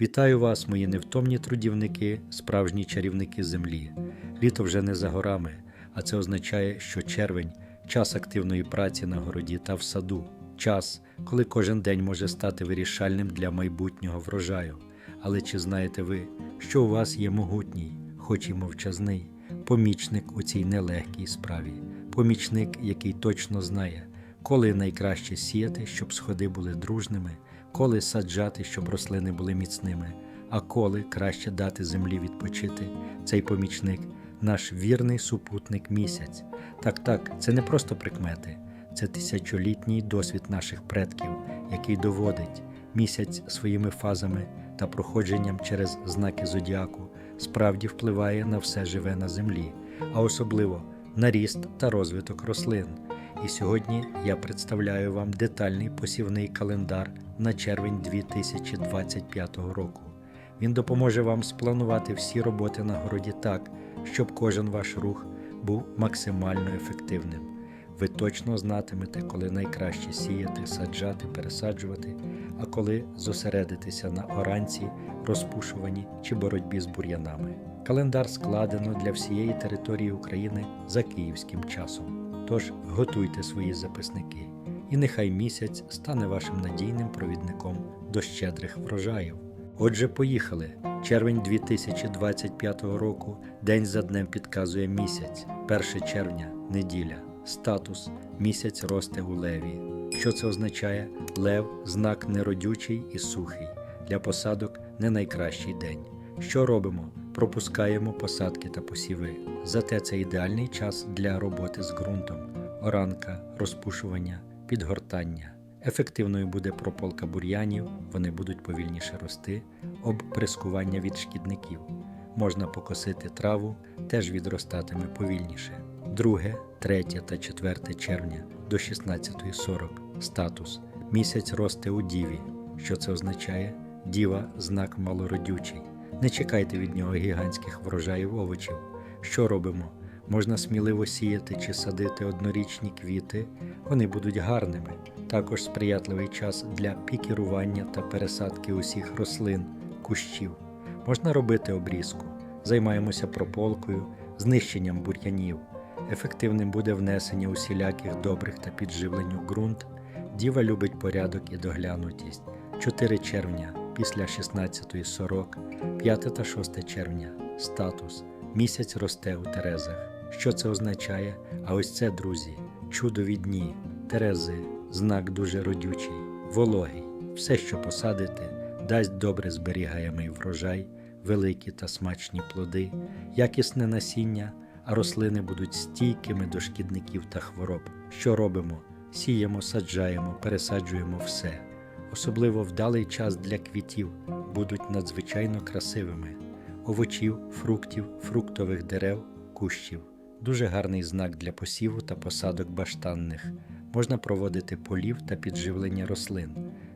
Вітаю вас, мої невтомні трудівники, справжні чарівники землі. Літо вже не за горами, а це означає, що червень час активної праці на городі та в саду, час, коли кожен день може стати вирішальним для майбутнього врожаю. Але чи знаєте ви, що у вас є могутній, хоч і мовчазний, помічник у цій нелегкій справі, помічник, який точно знає, коли найкраще сіяти, щоб сходи були дружними, коли саджати, щоб рослини були міцними, а коли краще дати землі відпочити, цей помічник наш вірний супутник місяць. Так, так, це не просто прикмети, це тисячолітній досвід наших предків, який доводить місяць своїми фазами та проходженням через знаки зодіаку справді впливає на все живе на землі, а особливо на ріст та розвиток рослин. І сьогодні я представляю вам детальний посівний календар на червень 2025 року. Він допоможе вам спланувати всі роботи на городі так, щоб кожен ваш рух був максимально ефективним. Ви точно знатимете, коли найкраще сіяти, саджати, пересаджувати, а коли зосередитися на оранці, розпушуванні чи боротьбі з бур'янами. Календар складено для всієї території України за київським часом. Тож готуйте свої записники, і нехай місяць стане вашим надійним провідником до щедрих врожаїв. Отже, поїхали. Червень 2025 року день за днем підказує місяць, 1 червня, неділя. Статус місяць росте у леві. Що це означає? Лев знак неродючий і сухий. Для посадок не найкращий день. Що робимо? Пропускаємо посадки та посіви. Зате це ідеальний час для роботи з ґрунтом, оранка, розпушування, підгортання. Ефективною буде прополка бур'янів, вони будуть повільніше рости, обприскування від шкідників. Можна покосити траву, теж відростатиме повільніше. 2, 3 та 4 червня до 16.40. Статус. Місяць росте у діві. Що це означає? Діва знак малородючий. Не чекайте від нього гігантських врожаїв овочів. Що робимо? Можна сміливо сіяти чи садити однорічні квіти, вони будуть гарними. Також сприятливий час для пікірування та пересадки усіх рослин, кущів. Можна робити обрізку, займаємося прополкою, знищенням бур'янів. Ефективним буде внесення усіляких добрих та підживлень у ґрунт. Діва любить порядок і доглянутість. 4 червня після 16.40, 5 та 6 червня. Статус. Місяць росте у Терезах. Що це означає? А ось це, друзі, чудові дні. Терези, знак дуже родючий, вологий. Все, що посадите, дасть добре зберігаємий врожай, великі та смачні плоди, якісне насіння, а рослини будуть стійкими до шкідників та хвороб. Що робимо? Сіємо, саджаємо, пересаджуємо все. Особливо вдалий час для квітів будуть надзвичайно красивими овочів, фруктів, фруктових дерев, кущів. Дуже гарний знак для посіву та посадок баштанних. Можна проводити полів та підживлення рослин.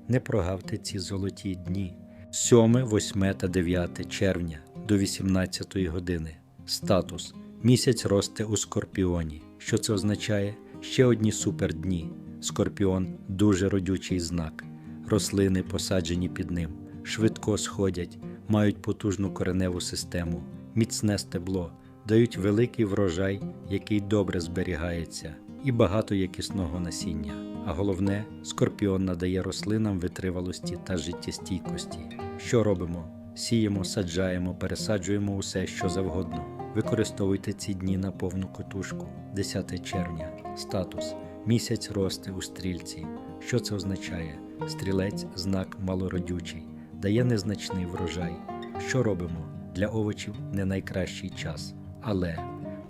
Не прогавте ці золоті дні. 7, 8 та 9 червня до 18 години. Статус. Місяць росте у Скорпіоні. Що це означає? Ще одні супердні. Скорпіон дуже родючий знак. Рослини, посаджені під ним, швидко сходять, мають потужну кореневу систему, міцне стебло, дають великий врожай, який добре зберігається, і багато якісного насіння. А головне, скорпіон надає рослинам витривалості та життєстійкості. Що робимо? Сіємо, саджаємо, пересаджуємо усе, що завгодно. Використовуйте ці дні на повну котушку. 10 червня. Статус. Місяць росте у стрільці. Що це означає? Стрілець знак малородючий, дає незначний врожай. Що робимо? Для овочів не найкращий час, але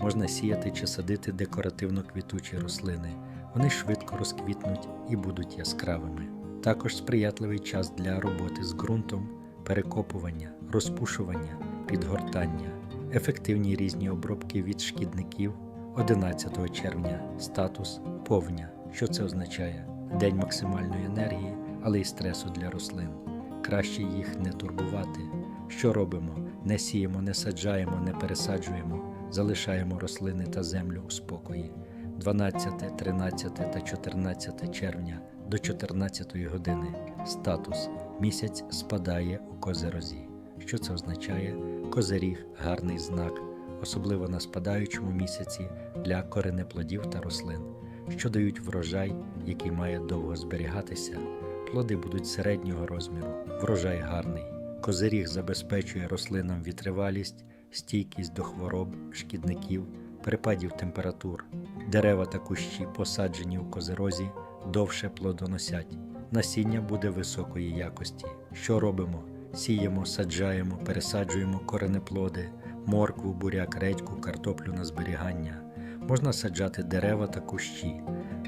можна сіяти чи садити декоративно квітучі рослини. Вони швидко розквітнуть і будуть яскравими. Також сприятливий час для роботи з ґрунтом, перекопування, розпушування, підгортання, ефективні різні обробки від шкідників 11 червня. Статус повня. Що це означає? День максимальної енергії, але й стресу для рослин. Краще їх не турбувати. Що робимо? Не сіємо, не саджаємо, не пересаджуємо, залишаємо рослини та землю у спокої. 12, 13 та 14 червня до 14 години. Статус місяць спадає у козерозі. Що це означає? Козиріг гарний знак, особливо на спадаючому місяці для коренеплодів та рослин, що дають врожай, який має довго зберігатися. Плоди будуть середнього розміру, врожай гарний. Козиріг забезпечує рослинам вітривалість, стійкість до хвороб, шкідників, перепадів температур. Дерева та кущі, посаджені у козирозі, довше плодоносять. Насіння буде високої якості. Що робимо? Сіємо, саджаємо, пересаджуємо коренеплоди, моркву, буряк, редьку, картоплю на зберігання. Можна саджати дерева та кущі.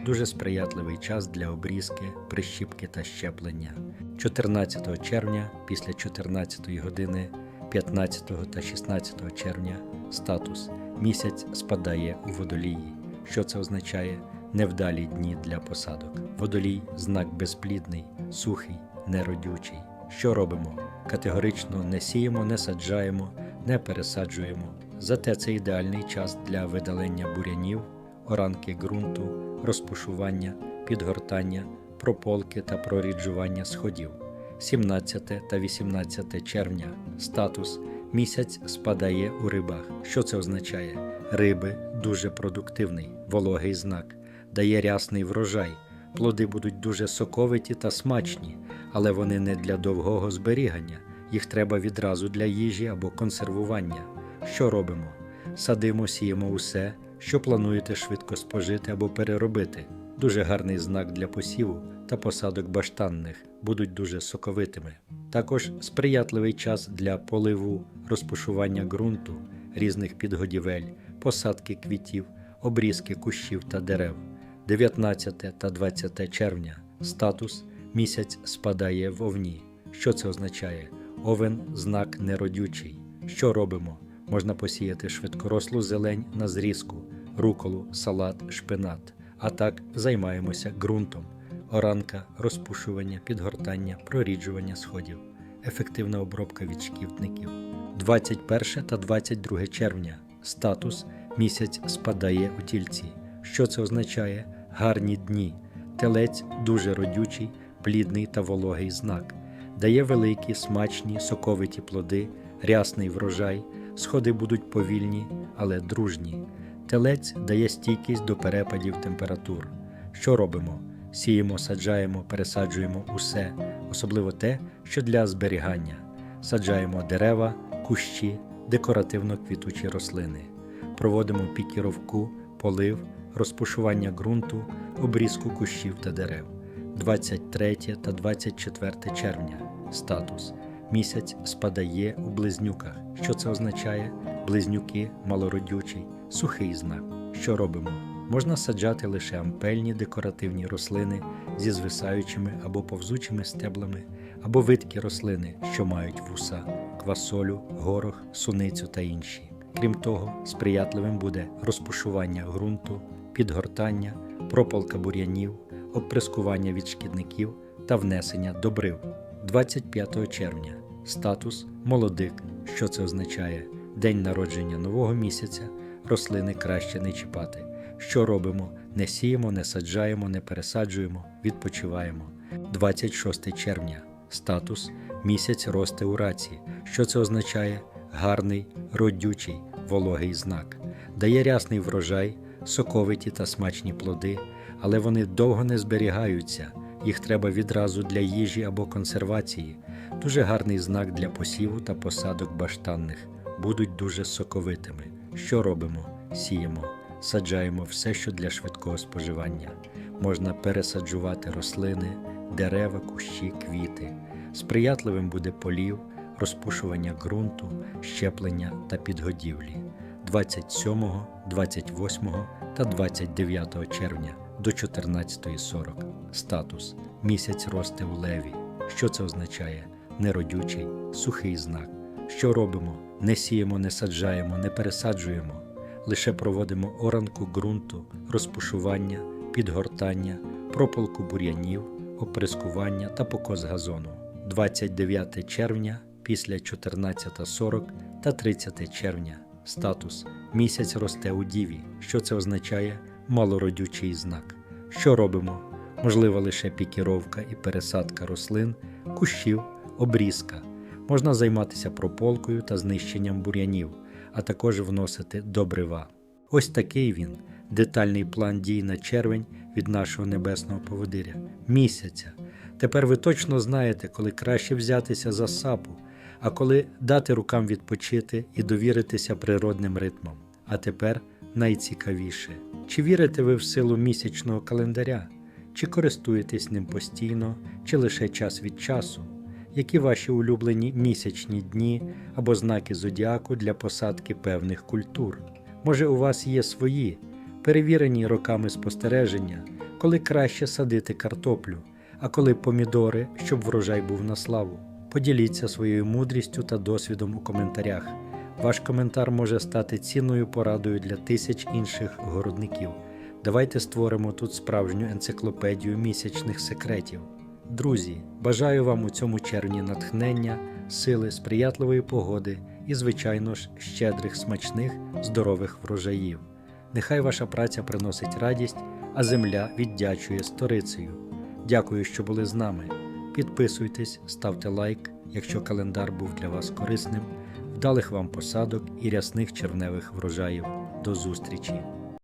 Дуже сприятливий час для обрізки, прищіпки та щеплення. 14 червня після 14 години 15 та 16 червня статус місяць спадає у водолії. Що це означає? Невдалі дні для посадок. Водолій знак безплідний, сухий, неродючий. Що робимо? Категорично не сіємо, не саджаємо, не пересаджуємо. Зате це ідеальний час для видалення бурянів, оранки ґрунту, розпушування, підгортання, прополки та проріджування сходів. 17 та 18 червня статус місяць спадає у рибах. Що це означає? Риби дуже продуктивний, вологий знак, дає рясний врожай. Плоди будуть дуже соковиті та смачні, але вони не для довгого зберігання. Їх треба відразу для їжі або консервування. Що робимо? Садимо, сіємо усе, що плануєте швидко спожити або переробити. Дуже гарний знак для посіву та посадок баштанних будуть дуже соковитими. Також сприятливий час для поливу, розпушування ґрунту, різних підгодівель, посадки квітів, обрізки кущів та дерев. 19 та 20 червня статус місяць спадає в овні. Що це означає? Овен знак неродючий. Що робимо? Можна посіяти швидкорослу зелень на зрізку, руколу, салат, шпинат. А так займаємося ґрунтом, оранка, розпушування, підгортання, проріджування сходів, ефективна обробка від шкідників. 21 та 22 червня статус місяць спадає у тільці. Що це означає? Гарні дні. Телець дуже родючий, плідний та вологий знак. Дає великі, смачні, соковиті плоди, рясний врожай, сходи будуть повільні, але дружні. Телець дає стійкість до перепадів температур. Що робимо? Сіємо, саджаємо, пересаджуємо усе, особливо те, що для зберігання. Саджаємо дерева, кущі, декоративно квітучі рослини. Проводимо пікіровку, полив, розпушування ґрунту, обрізку кущів та дерев. 23 та 24 червня. Статус. Місяць спадає у близнюках. Що це означає? Близнюки малородючий, сухий знак. Що робимо? Можна саджати лише ампельні декоративні рослини зі звисаючими або повзучими стеблами, або видкі рослини, що мають вуса, квасолю, горох, суницю та інші. Крім того, сприятливим буде розпушування ґрунту, підгортання, прополка бур'янів, обприскування від шкідників та внесення добрив. 25 червня. Статус молодик. Що це означає? День народження нового місяця. Рослини краще не чіпати. Що робимо? Не сіємо, не саджаємо, не пересаджуємо, відпочиваємо. 26 червня. Статус місяць росте у раці. Що це означає? Гарний, родючий, вологий знак. Дає рясний врожай, соковиті та смачні плоди, але вони довго не зберігаються. Їх треба відразу для їжі або консервації. Дуже гарний знак для посіву та посадок баштанних. Будуть дуже соковитими. Що робимо? Сіємо, саджаємо все, що для швидкого споживання. Можна пересаджувати рослини, дерева, кущі, квіти. Сприятливим буде полів, розпушування ґрунту, щеплення та підгодівлі. 27, 28 та 29 червня до 14.40. Статус. Місяць росте у леві. Що це означає? Неродючий, сухий знак. Що робимо? Не сіємо, не саджаємо, не пересаджуємо. Лише проводимо оранку ґрунту, розпушування, підгортання, прополку бур'янів, оприскування та покос газону. 29 червня після 14.40 та 30 червня. Статус. Місяць росте у діві. Що це означає? Малородючий знак. Що робимо? Можлива лише пікіровка і пересадка рослин, кущів, обрізка. Можна займатися прополкою та знищенням бур'янів, а також вносити добрива. Ось такий він детальний план дій на червень від нашого небесного поводиря місяця. Тепер ви точно знаєте, коли краще взятися за сапу, а коли дати рукам відпочити і довіритися природним ритмам. А тепер найцікавіше: чи вірите ви в силу місячного календаря, чи користуєтесь ним постійно, чи лише час від часу? Які ваші улюблені місячні дні або знаки зодіаку для посадки певних культур? Може, у вас є свої, перевірені роками спостереження, коли краще садити картоплю, а коли помідори, щоб врожай був на славу? Поділіться своєю мудрістю та досвідом у коментарях. Ваш коментар може стати цінною порадою для тисяч інших городників. Давайте створимо тут справжню енциклопедію місячних секретів. Друзі, бажаю вам у цьому червні натхнення, сили, сприятливої погоди і, звичайно ж, щедрих, смачних, здорових врожаїв. Нехай ваша праця приносить радість, а земля віддячує сторицею. Дякую, що були з нами. Підписуйтесь, ставте лайк, якщо календар був для вас корисним. Вдалих вам посадок і рясних червневих врожаїв. До зустрічі!